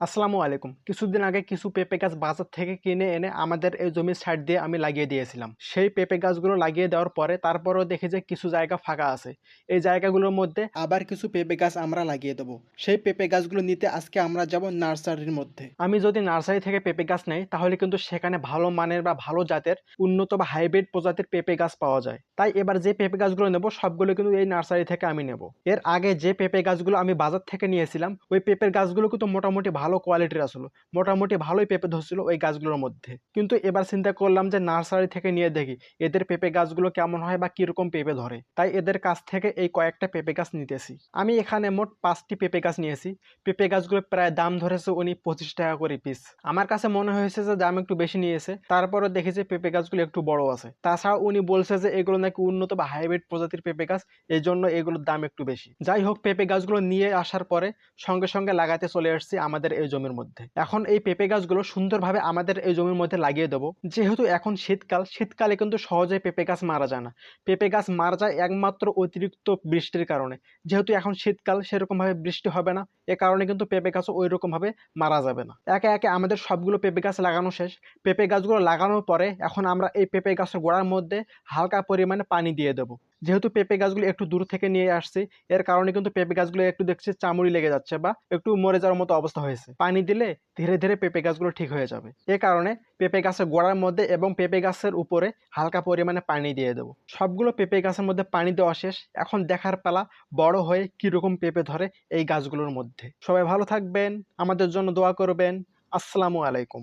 আসসালামু আলাইকুম। কিছুদিন আগে কিছু পেঁপে গাছ বাজার থেকে কিনে এনে আমাদের এই জমির সাইড দিয়ে আমি লাগিয়ে দিয়েছিলাম। সেই পেঁপে গাছগুলো লাগিয়ে দেওয়ার পরে তারপরেও দেখি যে কিছু জায়গা ফাঁকা আছে। এই জায়গাগুলোর মধ্যে আবার কিছু পেঁপে গাছ আমরা লাগিয়ে দেবো। সেই পেঁপে গাছগুলো নিতে আজকে আমরা যাব নার্সারির মধ্যে। আমি যদি নার্সারি থেকে পেঁপে গাছ নেই, তাহলে কিন্তু সেখানে ভালো মানের বা ভালো জাতের উন্নত বা হাইব্রিড প্রজাতির পেঁপে গাছ পাওয়া যায়। তাই এবার যে পেঁপে গাছগুলো নেব, সবগুলো কিন্তু এই নার্সারি থেকে আমি নেব। এর আগে যে পেঁপে গাছগুলো আমি বাজার থেকে নিয়েছিলাম, ওই পেঁপের গাছগুলো কিন্তু মোটামুটি ভালো কোয়ালিটির আসলো। মোটামুটি ভালোই পেঁপে ধরছিল ওই গাছগুলোর মধ্যে। কিন্তু এবার চিন্তা করলাম যে নার্সারি থেকে নিয়ে দেখি, এদের পেঁপে গাছগুলো কেমন হয় বা কীরকম পেঁপে ধরে? তাই এদের কাছ থেকে এই কয়েকটা পেঁপে গাছ নিতেছি। আমি এখানে মোট পাঁচটি পেঁপে গাছ নিয়েছি। পেঁপে গাছগুলো প্রায় দাম ধরেছে উনি পঁচিশ টাকা করে পিস আমার কাছে মনে হয়েছে যে দাম একটু বেশি নিয়েছে। তারপরে দেখি যে পেঁপে গাছগুলো একটু বড় আছে। তাছাড়া উনি বলছে যে এগুলো নাকি উন্নত বা হাইব্রিড প্রজাতির পেঁপে গাছ এই জন্য এগুলোর দাম একটু বেশি। যাই হোক, পেঁপে গাছগুলো নিয়ে আসার পরে সঙ্গে সঙ্গে লাগাতে চলে আসছি আমাদের এই জমির মধ্যে। এখন এই পেঁপে গাছগুলো সুন্দরভাবে আমাদের এই জমির মধ্যে লাগিয়ে দেবো। যেহেতু এখন শীতকাল, শীতকালে কিন্তু সহজে পেঁপে গাছ মারা যায় না। পেঁপে গাছ মারা যায় একমাত্র অতিরিক্ত বৃষ্টির কারণে। যেহেতু এখন শীতকাল, সেরকমভাবে বৃষ্টি হবে না। এ কারণে কিন্তু পেঁপে গাছও ওই রকমভাবে মারা যাবে না। একে একে আমাদের সবগুলো পেঁপে গাছ লাগানো শেষ। পেঁপে গাছগুলো লাগানোর পরে এখন আমরা এই পেঁপে গাছের গোড়ার মধ্যে হালকা পরিমাণে পানি দিয়ে দেবো। যেহেতু পেঁপে গাছগুলো একটু দূর থেকে নিয়ে আসছি, এর কারণে কিন্তু পেঁপে গাছগুলো একটু দেখছি চামড়ি লেগে যাচ্ছে বা একটু মরে যাওয়ার মতো অবস্থা হয়েছে। পানি দিলে ধীরে ধীরে পেঁপে গাছগুলো ঠিক হয়ে যাবে। এ কারণে পেঁপে গাছের গোড়ার মধ্যে এবং পেঁপে গাছের উপরে হালকা পরিমাণে পানি দিয়ে দেবো। সবগুলো পেঁপে গাছের মধ্যে পানি দেওয়া শেষ। এখন দেখার পালা বড় হয়ে কীরকম পেঁপে ধরে এই গাছগুলোর মধ্যে। সবাই ভালো থাকবেন, আমাদের জন্য দোয়া করবেন। আসসালামু আলাইকুম।